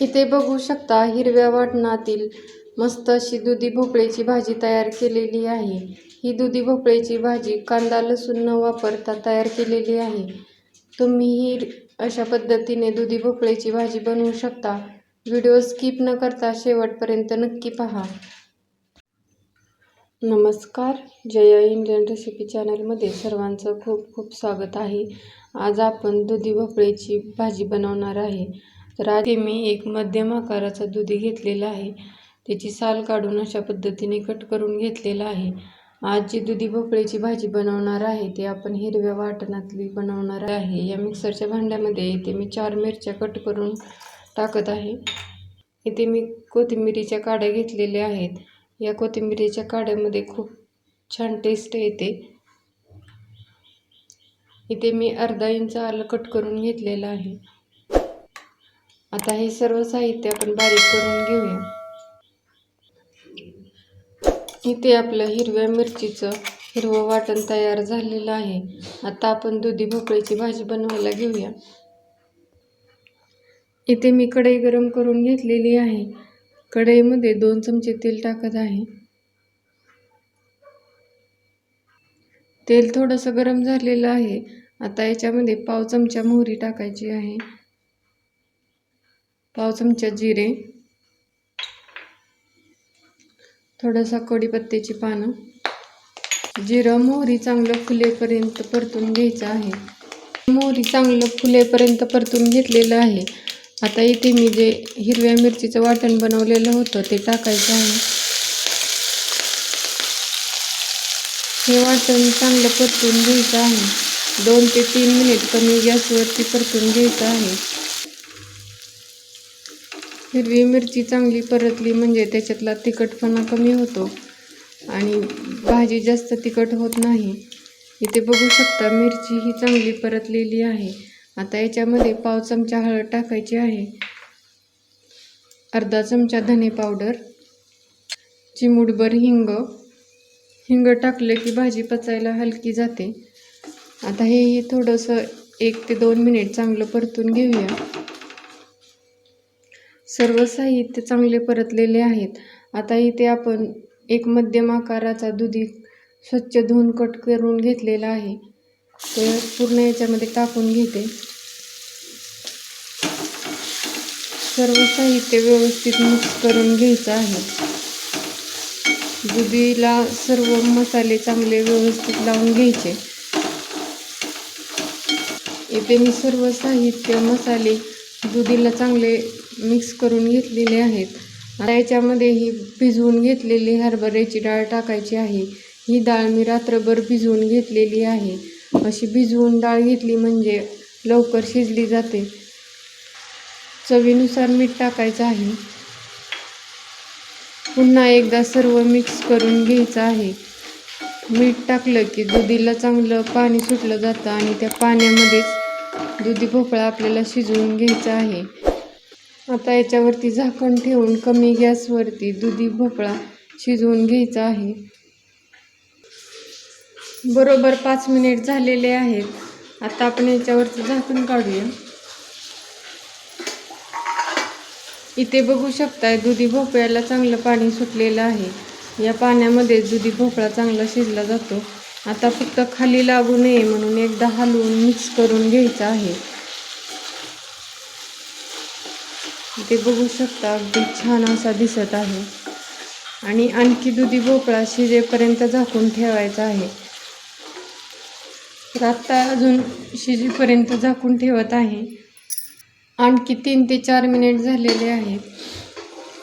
इथे बघू शकता हिरव्या वाटणातील मस्त अशी दुधी भोपळ्याची भाजी तयार केलेली आहे. ही दुधी भोपळ्याची भाजी कांदा लसूण न वापरता तयार केलेली आहे. तुम्ही ही अशा पद्धतीने दुधी भोपळ्याची भाजी बनवू शकता. व्हिडिओ स्किप न करता शेवटपर्यंत नक्की पहा. नमस्कार. जया इंडियन रेसिपी चॅनलमध्ये सर्वांचं खूप खूप स्वागत आहे. आज आपण दुधी भोपळ्याची भाजी बनवणार आहे. तर आधी मी एक मध्यम आकाराचा दुधी घेतलेला आहे. त्याची साल काढून अशा पद्धतीने कट करून घेतलेला आहे. आज जी दुधी भोपळ्याची भाजी बनवणार आहे ते आपण हिरव्या वाटणातली बनवणार आहे. या मिक्सरच्या भांड्यामध्ये इथे मी चार मिरच्या कट करून टाकत आहे. इथे मी कोथिंबिरीच्या काड्या घेतलेल्या आहेत. या कोथिंबिरीच्या काड्यामध्ये खूप छान टेस्ट येते. इथे मी अर्धा इंच आलं कट करून घेतलेलं आहे. आता हे सर्व साहित्य आपण बारीक करून घेऊया. इथे आपलं हिरव्या मिरचीचं हिरवं वाटण तयार झालेलं आहे. आता आपण दुधी भोपळ्याची भाजी बनवायला घेऊया. इथे मी कढई गरम करून घेतलेली आहे. कढईमध्ये दोन चमचे तेल टाकत आहे. तेल थोडंसं गरम झालेलं आहे. आता याच्यामध्ये पाव चमचा मोहरी टाकायची आहे. पाव चमचा जिरे थोडासा कढीपत्त्याची पानं जिरं मोहरी चांगलं फुलेपर्यंत परतून घ्यायचं आहे. मोहरी चांगलं फुलेपर्यंत परतून घेतलेलं आहे. आता इथे मी जे हिरव्या मिरचीचं वाटण बनवलेलं होतं ते टाकायचं आहे. हे वाटण चांगलं परतून घ्यायचं आहे. दोन ते तीन मिनिट कमी गॅसवरती परतून घ्यायचं आहे. हिरवी मिरची चांगली परतली म्हणजे त्याच्यातला तिखटपणा कमी होतो. आणि भाजी जास्त तिखट होत नाही. इथे बघू शकता मिरची ही चांगली परतलेली आहे. आता याच्यामध्ये पाव चमचा हळद टाकायची आहे. अर्धा चमचा धने पावडर चिमूटभर हिंग. हिंग टाकलं की भाजी पचायला हलकी जाते. आता हे थोडंसं एक ते दोन मिनिट चांगलं परतून घेऊया. सर्व साहित्य चांगले परतलेले आहेत. आता इथे आपण एक मध्यम आकाराचा दुधी स्वच्छ धुवून कट करून घेतलेला आहे. ते पूर्ण याच्यामध्ये टाकून घेते. सर्व साहित्य व्यवस्थित मिक्स करून घ्यायचं आहे. दुधीला सर्व मसाले चांगले व्यवस्थित लावून घ्यायचे. इथे मी सर्व साहित्य मसाले दुधीला चांगले मिक्स करून घेतलेले आहेत. आता याच्यामध्ये ही भिजवून घेतलेली हरभऱ्याची डाळ टाकायची आहे. ही डाळ मी रात्रभर भिजवून घेतलेली आहे. अशी भिजवून डाळ घेतली म्हणजे लवकर शिजली जाते. चवीनुसार मीठ टाकायचं आहे. पुन्हा एकदा सर्व मिक्स करून घ्यायचं आहे. मीठ टाकलं की दुधीला चांगलं पाणी सुटलं जातं आणि त्या पाण्यामध्येच दुधी भोपळा आपल्याला शिजवून घ्यायचा आहे. आता याच्यावरती झाकण ठेवून कमी गॅसवरती दुधी भोपळा शिजवून घ्यायचा आहे. बरोबर पाच मिनिट झालेले आहेत. आता आपण याच्यावरती झाकण काढूया. इथे बघू शकताय दुधी भोपळ्याला चांगलं पाणी सुटलेलं आहे. या पाण्यामध्ये दुधी भोपळा चांगला शिजला जातो. आता फक्त खाली लागू नये म्हणून एकदा हलवून मिक्स करून घ्यायचं आहे. इथे बघू शकता अगदी छान असा दिसत आहे. आणि आणखी दुधी भोपळा शिजेपर्यंत झाकून ठेवायचा आहे. तर आत्ता अजून शिजेपर्यंत झाकून ठेवत आहे. आणखी तीन ते चार मिनिट झालेले आहेत.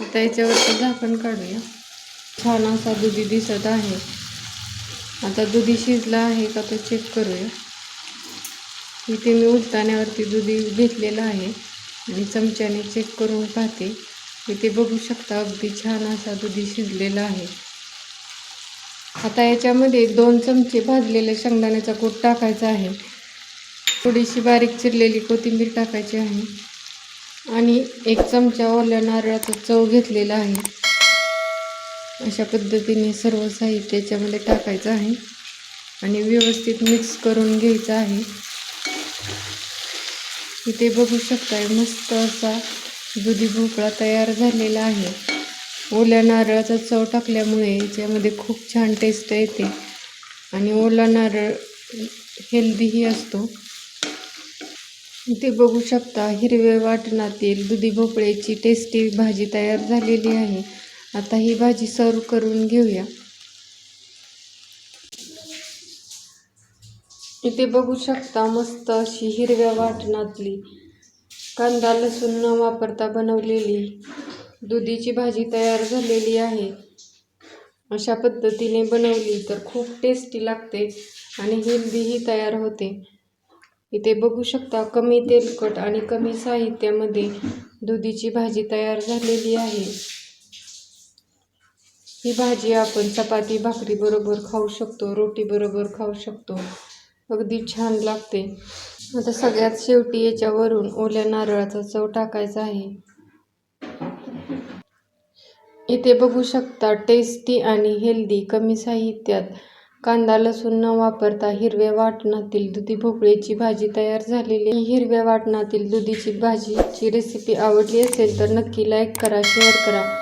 आता याच्यावरती झाकण काढूया. छान असा दुधी दिसत आहे. आता दुधी शिजला आहे का तो चेक करूया. इथे मी उलताण्यावरती दुधी घेतलेलं आहे. मी चमच्याने चेक करून पाहते. इथे बघू शकता अगदी छान असा दुधी शिजलेला आहे. आता याच्यामध्ये दोन चमचे भाजलेल्या शेंगदाण्याचा कूट टाकायचा आहे. थोडीशी बारीक चिरलेली कोथिंबीर टाकायची आहे. आणि एक चमचा ओल्या नारळाचा चव घेतलेला आहे. अशा पद्धतीने सर्व साहित्य याच्यामध्ये टाकायचं आहे. आणि व्यवस्थित मिक्स करून घ्यायचं आहे. इथे बघू शकताय मस्त असा दुधी भोपळा तयार झालेला आहे. ओल्या नारळाचा चव टाकल्यामुळे याच्यामध्ये खूप छान टेस्ट येते. आणि ओला नारळ हेल्दीही असतो. इथे बघू शकता हिरव्या वाटणातील दुधी भोपळ्याची टेस्टी भाजी तयार झालेली आहे. आता ही भाजी सर्व करून घेऊया. इथे बघू शकता मस्त अशी हिरव्या वाटणातली. कांदा लसूण न वापरता बनवलेली दुधीची भाजी तयार झालेली आहे. अशा पद्धतीने बनवली तर खूप टेस्टी लागते आणि हेल्दीही तयार होते. इथे बघू शकता कमी तेलकट आणि कमी साहित्यामध्ये दुधीची भाजी तयार झालेली आहे. ही भाजी आपण चपाती भाकरी बरोबर खाऊ शकतो रोटीबरोबर खाऊ शकतो. अगदी छान लागते. आता सगळ्यात शेवटी याच्यावरून ओल्या नारळाचा चव टाकायचा आहे. इथे बघू शकता टेस्टी आणि हेल्दी कमी साहित्यात कांदा लसूण न वापरता हिरव्या वाटणातील दुधी भोपळ्याची भाजी तयार झालेली हिरव्या वाटणातील दुधीची भाजीची रेसिपी आवडली असेल तर नक्की लाईक करा शेअर करा.